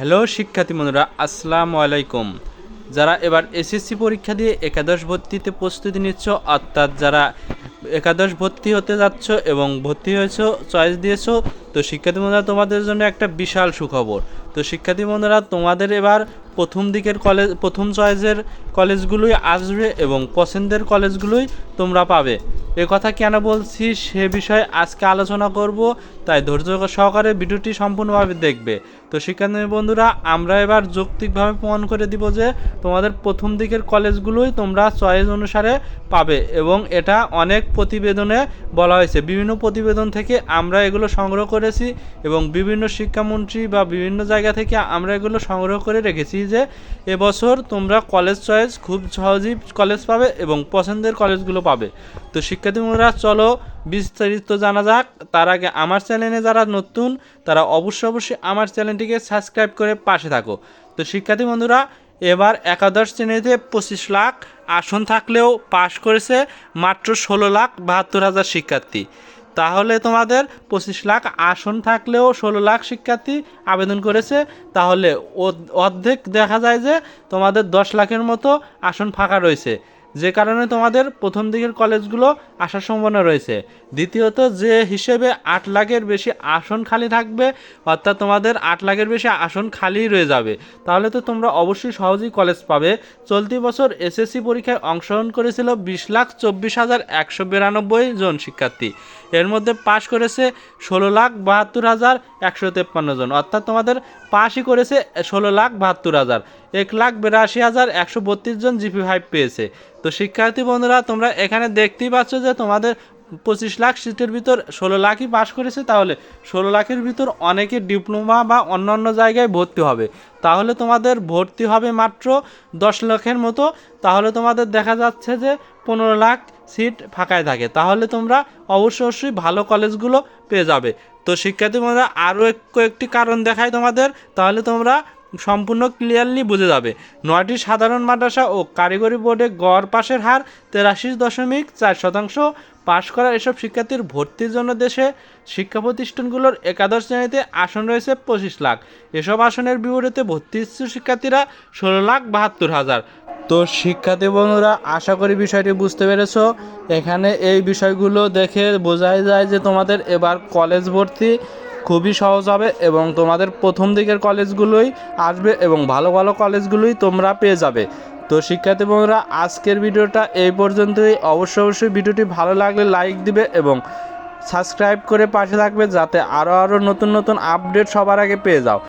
Hello শিক্ষার্থী বন্ধুরা, আসসালামু আলাইকুম। যারা এবার এসএসসি পরীক্ষা দিয়ে একাদশ ভর্তিতে প্রস্তুতি নিচ্ছ, অর্থাৎ যারা একাদশ ভর্তি হতে যাচ্ছ এবং ভর্তি হয়েছো, চয়েস দিয়েছ, তো শিক্ষার্থী বন্ধুরা, তোমাদের জন্য একটা বিশাল সুখবর। তো শিক্ষার্থী বন্ধুরা, তোমাদের এবার প্রথম দিকের কলেজ প্রথম চয়েসের কলেজগুলোই আসবে এবং পছন্দের কলেজগুলোই তোমরা পাবে। এ কথা কেন বলছি সে বিষয়ে আজকে আলোচনা করব, তাই ধৈর্য সহকারে ভিডিওটি সম্পূর্ণভাবে দেখবে। তো শিক্ষার্থী বন্ধুরা, আমরা এবার যৌক্তিকভাবে প্রমাণ করে দিব যে তোমাদের প্রথম দিকের কলেজগুলোই তোমরা চয়েস অনুসারে পাবে এবং এটা অনেক প্রতিবেদনে বলা হয়েছে। বিভিন্ন প্রতিবেদন থেকে আমরা এগুলো সংগ্রহ করেছি এবং বিভিন্ন শিক্ষামন্ত্রী বা বিভিন্ন জায়গা থেকে আমরা এগুলো সংগ্রহ করে রেখেছি যে এবছর তোমরা কলেজ চয়েস খুব সহজেই কলেজ পাবে এবং পছন্দের কলেজগুলো পাবে। তো শিক্ষার্থী বন্ধুরা চলো বিস্তারিত জানা যাক। তার আগে আমার চ্যানেলে যারা নতুন, তারা অবশ্যই অবশ্যই আমার চ্যানেলটিকে সাবস্ক্রাইব করে পাশে থাকো। তো শিক্ষার্থী বন্ধুরা, এবার একাদশ শ্রেণীতে পঁচিশ লাখ আসন থাকলেও পাশ করেছে মাত্র ষোলো লাখ বাহাত্তর হাজার শিক্ষার্থী। তাহলে তোমাদের পঁচিশ লাখ আসন থাকলেও ষোলো লাখ শিক্ষার্থী আবেদন করেছে। তাহলে অর্ধেক দেখা যায় যে তোমাদের দশ লাখের মতো আসন ফাঁকা রয়েছে। যে কারণে তোমাদের প্রথম দিকের কলেজগুলো আসার সম্ভাবনা রয়েছে। দ্বিতীয়ত, যে হিসেবে আট লাখের বেশি আসন খালি থাকবে, অর্থাৎ তোমাদের আট লাখের বেশি আসন খালি রয়ে যাবে, তাহলে তো তোমরা অবশ্যই সহজেই কলেজ পাবে। চলতি বছর এসএসসি পরীক্ষায় অংশগ্রহণ করেছিল বিশ লাখ চব্বিশ হাজার একশো বিরানব্বই জন শিক্ষার্থী। এর মধ্যে পাশ করেছে ষোলো লাখ বাহাত্তর হাজার একশো তেপ্পান্ন জন, অর্থাৎ তোমাদের পাশই করেছে ষোলো লাখ বাহাত্তর হাজার। এক লাখ বিরাশি হাজার একশো বত্রিশ জন জিপি ফাইভ পেয়েছে। তো শিক্ষার্থী বন্ধুরা, তোমরা এখানে দেখতেই পাচ্ছ যে তোমাদের পঁচিশ লাখ সিটের ভিতর ষোলো লাখই পাশ করেছে, তাহলে ষোলো লাখের ভিতর অনেকে ডিপ্লোমা বা অন্যান্য জায়গায় ভর্তি হবে। তাহলে তোমাদের ভর্তি হবে মাত্র দশ লাখের মতো, তাহলে তোমাদের দেখা যাচ্ছে যে পনেরো লাখ সিট ফাঁকায় থাকে। তাহলে তোমরা অবশ্যই অবশ্যই ভালো কলেজগুলো পেয়ে যাবে। তো শিক্ষার্থী বন্ধুরা, আরও কয়েকটি কারণ দেখায় তোমাদের। তাহলে তোমরা সম্পূর্ণ ক্লিয়ারলি বুঝে যাবে। নয়টি সাধারণ মাদ্রাসা ও কারিগরি বোর্ডে গড় পাশের হার তেরাশি দশমিক চার শতাংশ। পাশ করা এসব শিক্ষার্থীর ভর্তির জন্য দেশে শিক্ষা প্রতিষ্ঠানগুলোর একাদশ শ্রেণীতে আসন রয়েছে পঁচিশ লাখ। এসব আসনের বিপরীতে ভর্তি শিক্ষার্থীরা ষোলো লাখ বাহাত্তর হাজার। তো শিক্ষার্থী বন্ধুরা, আশা করি বিষয়টি বুঝতে পেরেছ। এখানে এই বিষয়গুলো দেখে বোঝাই যায় যে তোমাদের এবার কলেজ ভর্তি খুবই সহজ হবে এবং তোমাদের প্রথম দিকের কলেজগুলোই আসবে এবং ভালো ভালো কলেজগুলোই তোমরা পেয়ে যাবে। তো শিক্ষার্থী বন্ধুরা, আজকের ভিডিওটা এই পর্যন্তই। অবশ্যই অবশ্যই ভিডিওটি ভালো লাগলে লাইক দিবে এবং সাবস্ক্রাইব করে পাশে থাকবে যাতে আরও আরও নতুন নতুন আপডেট সবার আগে পেয়ে যাও।